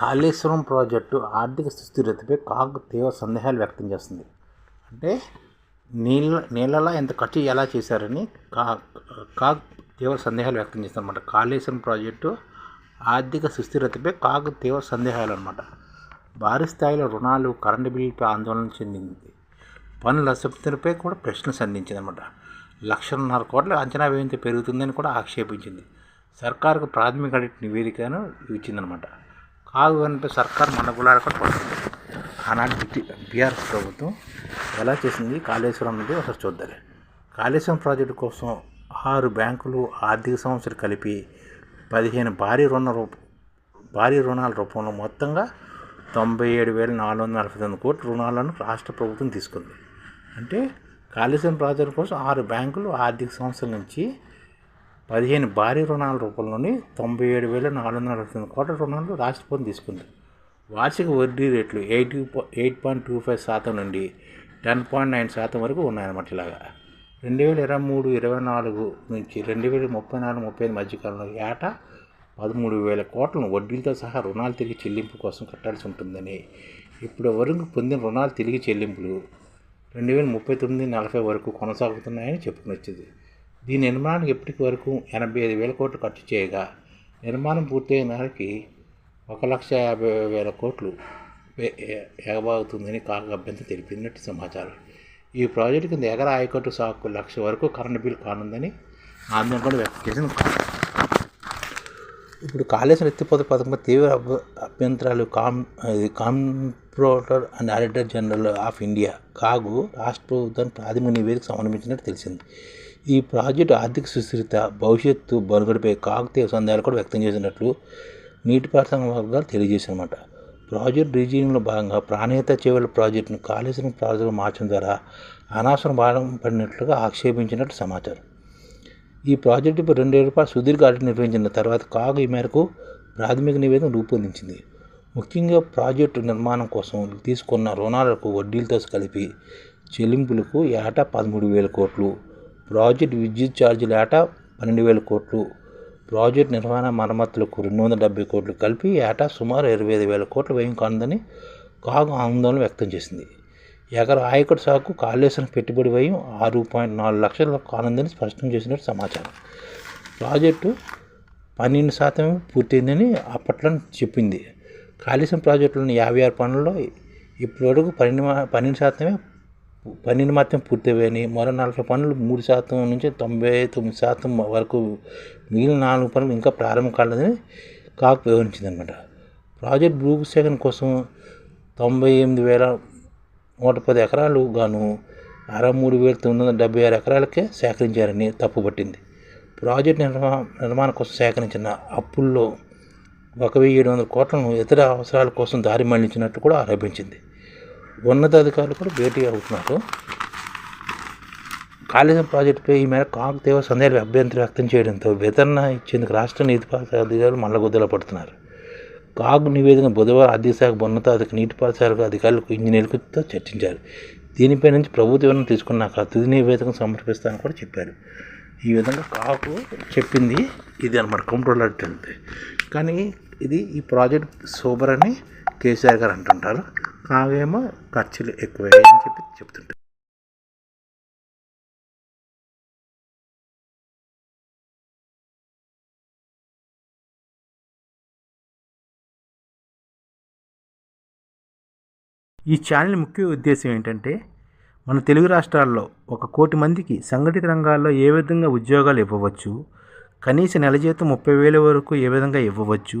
Kaleshwaram project ఆర్థిక సుస్థిరతపై CAG తీవ్ర సందేహాలు వ్యక్తం చేస్తుంది. అంటే నీళ్ళ నీళ్ళలా ఎంత ఖర్చు ఎలా చేశారని కా కాగ్ తీవ్ర సందేహాలు వ్యక్తం చేస్తుంది అనమాట కాళేశ్వరం ప్రాజెక్టు ఆర్థిక సుస్థిరతపై కాగ్ తీవ్ర సందేహాలు అనమాట భారీ స్థాయిలో రుణాలు కరెంటు బిల్లుపై ఆందోళన చెందింది. పనుల అసంతృప్తిపై కూడా ప్రశ్నలు సంధించింది అనమాట లక్షన్నర కోట్ల అంచనా వ్యయంతో పెరుగుతుందని కూడా ఆక్షేపించింది. సర్కారుకు ప్రాథమిక నివేదికను ఇచ్చిందనమాట కాదు వెంట సర్కార్ మన కూడా పడుతుంది ఆనాటి బీఆర్ఎస్ ప్రభుత్వం ఎలా చేసింది? కాళేశ్వరం నుండి ఒకసారి చూద్దాం కాళేశ్వరం ప్రాజెక్టు కోసం ఆరు బ్యాంకులు ఆర్థిక సంస్థలు కలిపి పదిహేను భారీ రుణ రూప భారీ రుణాల రూపంలో మొత్తంగా తొంభై ఏడు వేల నాలుగు వందల నలభై తొమ్మిది కోట్ల రుణాలను రాష్ట్ర ప్రభుత్వం తీసుకుంది. అంటే కాళేశ్వరం ప్రాజెక్టు కోసం ఆరు బ్యాంకులు ఆర్థిక సంస్థల నుంచి పదిహేను భారీ రుణాల రూపంలోని తొంభై ఏడు వేల నాలుగు వందల నలభై తొమ్మిది కోట్ల రుణాలు రాష్ట్ర ప్రభుత్వం తీసుకుంది. వార్షిక వడ్డీ రేట్లు eight eight point two five శాతం నుండి టెన్ పాయింట్ నైన్ శాతం వరకు ఉన్నాయన్నమాట ఇలాగా. రెండు వేల ఇరవై మూడు ఇరవై నాలుగు నుంచి రెండు వేల ముప్పై నాలుగు ముప్పై ఐదు మధ్యకాలంలో ఏటా పదమూడు వేల కోట్లను వడ్డీలతో సహా రుణాలు తిరిగి చెల్లింపు కోసం కట్టాల్సి ఉంటుందని. ఇప్పుడు వరకు పొందిన రుణాలు తిరిగి చెల్లింపులు రెండు వేల ముప్పై తొమ్మిది నలభై వరకు కొనసాగుతున్నాయని చెప్పుకుని వచ్చింది దీని నిర్మాణానికి ఇప్పటికి వరకు ఎనభై ఐదు వేల కోట్లు ఖర్చు చేయగా నిర్మాణం పూర్తయిన నాటికి ఒక లక్ష యాభై వేల కోట్లు ఎగబాగుతుందని కాక తెలిపినట్టు సమాచారం. ఈ ప్రాజెక్టు కింద ఎగర ఆయకట్టు సాకు లక్ష వరకు కరెంటు బిల్లు కానుందని ఆందోళన కూడా వ్యక్తం చేసింది. ఇప్పుడు కాళేశ్వరం ఎత్తిపోత పథకం తీవ్ర అభ్య అభ్యంతరాలు కామ్ ఇది comptroller and auditor general of India CAG రాష్ట్ర ప్రభుత్వానికి ప్రాథమిక నివేదిక సమర్పించినట్టు తెలిసింది. ఈ ప్రాజెక్టు ఆర్థిక సుస్థిరత భవిష్యత్తు బనుగడపై కాకతీయ సందేహాలు కూడా వ్యక్తం చేసినట్లు నీటిపారుదల వర్గాలు తెలియజేశారన్నమాట ప్రాజెక్ట్ రీజియన్లో భాగంగా ప్రాణేత చేవల ప్రాజెక్టును కాళేశ్వరం ప్రాజెక్టు మార్చడం ద్వారా అనవసరం భారం పడినట్లుగా ఆక్షేపించినట్టు సమాచారం. ఈ ప్రాజెక్టుపై రెండేళ్ళ పాటు సుదీర్ఘ ఆడిట్ నిర్వహించిన తర్వాత కాగ్ ఈ మేరకు ప్రాథమిక నివేదిక రూపొందించింది. ముఖ్యంగా ప్రాజెక్టు నిర్మాణం కోసం తీసుకున్న రుణాలకు వడ్డీలతో కలిపి చెల్లింపులకు ఏటా పదమూడు వేల కోట్లు ప్రాజెక్ట్ విద్యుత్ ఛార్జీలు ఏటా పన్నెండు వేల కోట్లు. ప్రాజెక్ట్ నిర్వహణ మరమ్మతులకు రెండు వందల డెబ్బై కోట్లు కలిపి ఏటా సుమారు ఇరవై ఐదు వేల కోట్లు వ్యయం కానుందని కాగు ఆందోళన వ్యక్తం చేసింది. ఎకర ఆయకట్టు సాగు కాళేశ్వరం పెట్టుబడి వ్యయం ఆరు పాయింట్ నాలుగు లక్షలు కానుందని స్పష్టం చేసినట్టు సమాచారం. ప్రాజెక్టు పన్నెండు శాతమే పూర్తయిందని అప్పట్లో చెప్పింది. కాళేశ్వరం ప్రాజెక్టులోని యాభై ఆరు పనుల్లో ఇప్పటివరకు పన్నెండు పన్నెండు శాతమే పన్నెండు మాత్రం పూర్తయ్యాయని మరో నలభై పనులు మూడు శాతం నుంచి తొంభై తొమ్మిది శాతం వరకు మిగిలిన నాలుగు పనులు ఇంకా ప్రారంభం కాలేదని కాక్ వివరించింది అనమాట ప్రాజెక్ట్ భూసేకరణ కోసం తొంభై ఎనిమిది వేల నూట పది ఎకరాలు గాను అరవై మూడు వేల తొమ్మిది వందల డెబ్బై ఆరు ఎకరాలకే సేకరించారని తప్పుపట్టింది ప్రాజెక్ట్ నిర్మా నిర్మాణం కోసం సేకరించిన అప్పుల్లో ఒక వెయ్యి ఏడు వందల కోట్లను ఇతర అవసరాల కోసం దారి మళ్ళించినట్టు కూడా ఆరోపించింది. ఉన్నతాధికారులు కూడా భేటీ అవుతున్నారు. కాళేశ్వరం ప్రాజెక్టుపై ఈ మేర కాకు తీవ్ర సందేహాలు అభ్యంతరం వ్యక్తం చేయడంతో వితరణ ఇచ్చేందుకు రాష్ట్ర నీటిపారుదల అధికారులు మల్లగొద్దల పడుతున్నారు. కాగ్ నివేదిక బుధవారం ఆర్థిక శాఖ ఉన్నతాధిక నీటిపారుదల అధికారులకు ఇంజనీర్లతో చర్చించారు. దీనిపై నుంచి ప్రభుత్వ వివరణ తీసుకున్నాక తుది నివేదికను సమర్పిస్తానని కూడా చెప్పారు. ఈ విధంగా కాకు చెప్పింది ఇది అనమాట కంట్రోల్ అంటే కానీ ఇది ఈ ప్రాజెక్ట్ సూపర్ అని కేసీఆర్ గారు అంటుంటారు. కావేమో ఖర్చులు ఎక్కువ అని చెప్పి చెప్తుంటారు. ఈ ఛానల్ ముఖ్య ఉద్దేశం ఏంటంటే మన తెలుగు రాష్ట్రాల్లో ఒక కోటి మందికి సంఘటిత రంగాల్లో ఏ విధంగా ఉద్యోగాలు ఇవ్వవచ్చు కనీస నెల జీతం ముప్పై వేల వరకు ఏ విధంగా ఇవ్వవచ్చు